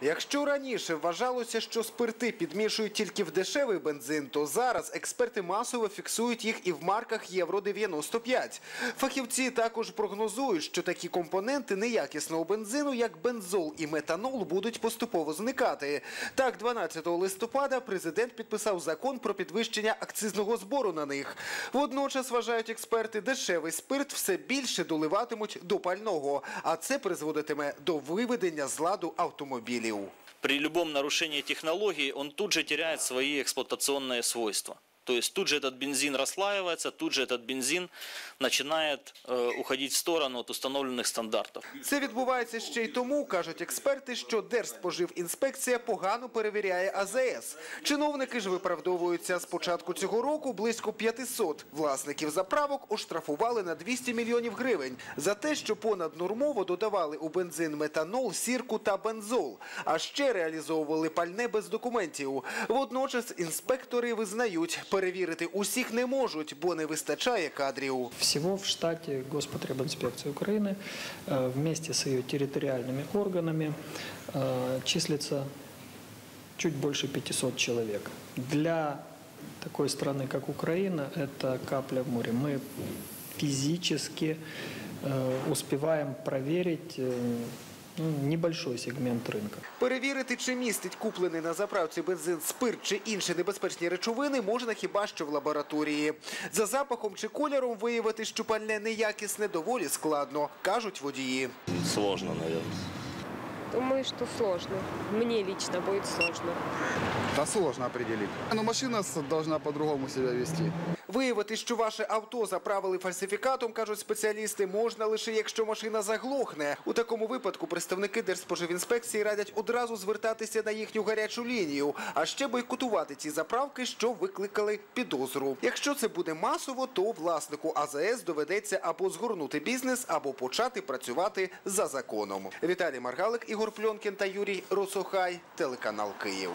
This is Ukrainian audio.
Якщо раніше вважалося, що спирти підмішують тільки в дешевий бензин, то зараз експерти масово фіксують їх і в марках Євро 95. Фахівці також прогнозують, що такі компоненти неякісного бензину, як бензол і метанол, будуть поступово зникати. Так, 12 листопада президент підписав закон про підвищення акцизного збору на них. Водночас, вважають експерти, дешевий спирт все більше доливатимуть до пального, а це призводитиме до виведення з ладу автомобілів. При любом нарушении технологии он тут же теряет свои эксплуатационные свойства. То есть тут же этот бензин расслаивается, тут же этот бензин начинает э, уходить в сторону от установленных стандартов. Це відбувається ще й тому, кажуть експерти, що Держспоживінспекція погано перевіряє АЗС. Чиновники ж виправдовуються з початку цього року близько 500 власників заправок оштрафували на 200 мільйонів гривень за те, що понаднормово додавали у бензин метанол, сірку та бензол, а ще реалізовували пальне без документів. Водночас інспектори визнають, перевірити усіх не можуть, бо не вистачає кадрів. Всего в штате Господребинспекции Украины э, вместе с ее территориальными органами э, числится чуть больше 500 человек. Для такой страны, как Украина, это капля в море. Мы физически э, успеваем проверить э, ну, небольшой сегмент рынка. Перевірити, чи містить куплений на заправці бензин, спирт чи інші небезпечні речовини можна хіба що в лабораторії. За запахом чи кольором виявити, що пальне неякісне, доволі складно, кажуть водії. Сложно, наверное. Думаю, что сложно. Мне лично будет сложно. Да сложно определить. Но машина с- должна по-другому себя вести. Виявити, що ваше авто заправили фальсифікатом, кажуть спеціалісти, можна лише якщо машина заглохне. У такому випадку представники Держспоживінспекції радять одразу звертатися на їхню гарячу лінію, а ще бойкотувати ті заправки, що викликали підозру. Якщо це буде масово, то власнику АЗС доведеться або згорнути бізнес, або почати працювати за законом. Віталій Маргалик, Ігор Пльонкін та Юрій Росохай, телеканал Київ.